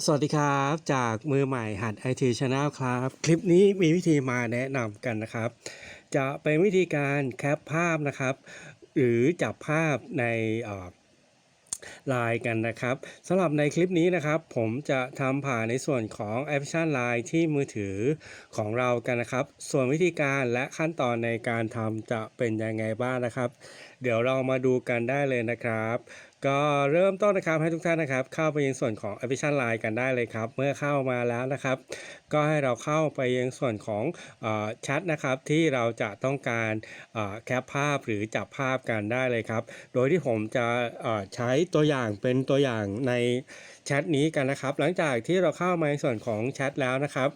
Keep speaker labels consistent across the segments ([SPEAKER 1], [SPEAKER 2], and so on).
[SPEAKER 1] สวัสดีครับจากมือใหม่หัด IT Channel ครับ คลิปนี้มีวิธีมาแนะนำกันนะครับ จะเป็นวิธีการแคปภาพนะครับ หรือจับภาพในลน์กันนะครับสำหรับในคลิปนี้นะครับ ผมจะทำผ่านในส่วนของแอปพลิเคชัน Line ที่มือถือของเรากันนะครับ ส่วนวิธีการและขั้นตอนในการทำจะเป็นยังไงบ้างนะครับ เดี๋ยวเรามาดูกันได้เลยนะครับ ก็เริ่มต้นนะครับให้ทุกท่านนะครับเข้าไปยังส่วนของแอปพลิชัน Line กันได้เลยครับ เมื่อเข้ามาแล้วนะครับ ก็ให้เราเข้าไปยังส่วนของแชทนะครับที่เราจะต้องการแคปภาพหรือจับภาพกันได้เลยครับ โดยที่ผมจะใช้ตัวอย่างเป็นตัวอย่างในแชทนี้กันนะครับ หลังจากที่เราเข้ามาในส่วนของแชทแล้วนะครับ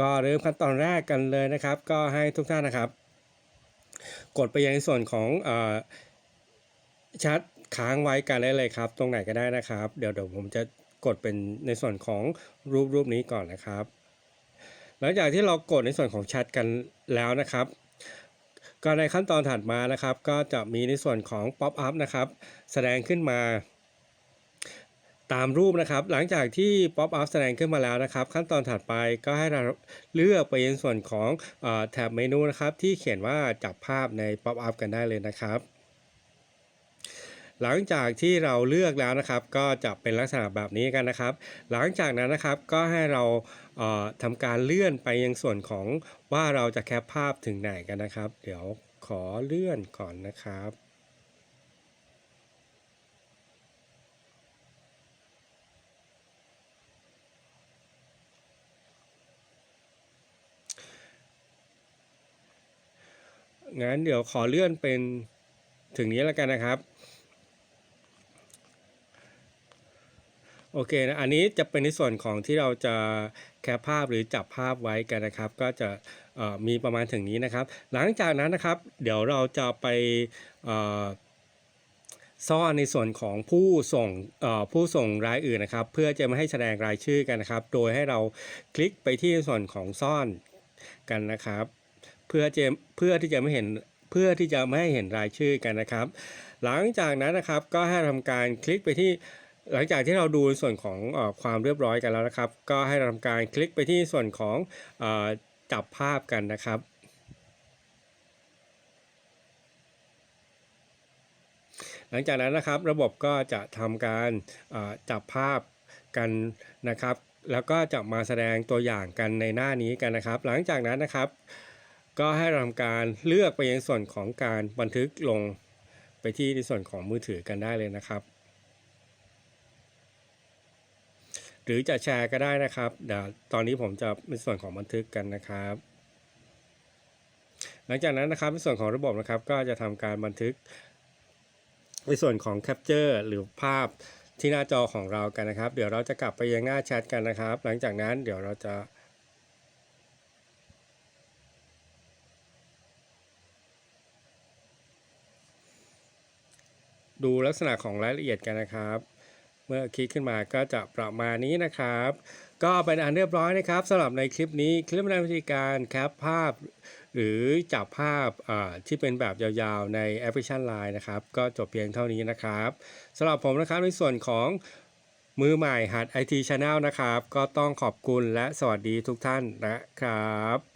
[SPEAKER 1] ก็เริ่มขั้นตอนแรกกันเลยนะครับ ก็ให้ทุกท่านนะครับ กดไปยังส่วนของแชท ค้างไว้กันได้เลยครับ ตรงไหนก็ได้นะครับ เดี๋ยวเดี๋ยวผมจะกดเป็นในส่วนของรูปรูปนี้ก่อนนะครับ หลังจากที่เรากดในส่วนของแชทกันแล้วนะครับก็ในขั้นตอนถัดมานะครับ ก็จะมีในส่วนของ Pop up นะครับ แสดงขึ้นมา ตามรูปนะครับ หลังจากที่ Pop up แสดงขึ้นมาแล้วนะครับ ขั้นตอนถัดไปก็ให้เราเลือกไปยังส่วนของออแถบเมนูนะครับ ที่เขียนว่าจับภาพใน Pop up กันได้เลยนะครับ หลังจากที่เราเลือกแล้วนะครับ ก็จะเป็นลักษณะแบบนี้กันนะครับ หลังจากนั้นนะครับก็ให้เราเอ่อทำการเลื่อนไปยังส่วนของว่าเราจะแคปภาพถึงไหนกันนะครับ เดี๋ยวขอเลื่อนก่อนนะครับงั้นเดี๋ยวขอเลื่อนเป็นถึงนี้แล้วกันนะครับ โอเคนะ อันนี้จะเป็นในส่วนของที่เราจะแคปภาพหรือจับภาพไว้กันนะครับ ก็จะมีประมาณถึงนี้นะครับ หลังจากนั้นนะครับ เดี๋ยวเราจะไปซ่อนในส่วนของผู้ส่งผู้ส่งรายอื่นนะครับ เพื่อจะไม่ให้แสดงรายชื่อกันนะครับ โดยให้เราคลิกไปที่ส่วนของซ่อนกันนะครับ เพื่อจะเพื่อที่จะไม่เห็นเพื่อที่จะไม่ให้เห็นรายชื่อกันนะครับ หลังจากนั้นนะครับก็ให้ทำการคลิกไปที่ หลังจากที่เราดูส่วนของอความเรียบร้อยกันแล้วนะครับ ก็ให้เราทำการคลิกไปที่ส่วนของอจับภาพกันนะครับหลังจากนั้นนะครับระบบก็จะทำการจับภาพกันนะครับ แล้วก็จะมาแสดงตัวอย่างกันในหน้านี้กันนะครับ หลังจากนั้นนะครับ ก็ให้เราทำการเลือกไปยังส่วนของการบันทึกลงไปที่ในส่วนของมือถือกันได้เลยนะครับ หรือจะแชร์ก็ได้นะครับเดี๋ยวตอนนี้ผมจะในส่วนของบันทึกกันนะครับ หลังจากนั้นนะครับในส่วนของระบบนะครับ ก็จะทำการบันทึก ในส่วนของ Capture หรือภาพที่หน้าจอของเรากันนะครับ เดี๋ยวเราจะกลับไปยังหน้าแชทกันนะครับ หลังจากนั้นเดี๋ยวเราจะดูลักษณะของรายละเอียดกันนะครับ เมื่อคลิกขึ้นมาก็จะประมาณนี้นะครับ ก็เป็นอันเรียบร้อยนะครับสำหรับในคลิปนี้คลิปแนวิธีการแคปภาพ หรือจับภาพอ่าที่เป็นแบบยาวๆในแอปพลิเคชัน Line นะครับ ก็จบเพียงเท่านี้นะครับสำหรับผมนะครับในส่วนของมือใหม่หัด IT Channel นะครับ ก็ต้องขอบคุณและสวัสดีทุกท่านนะครับ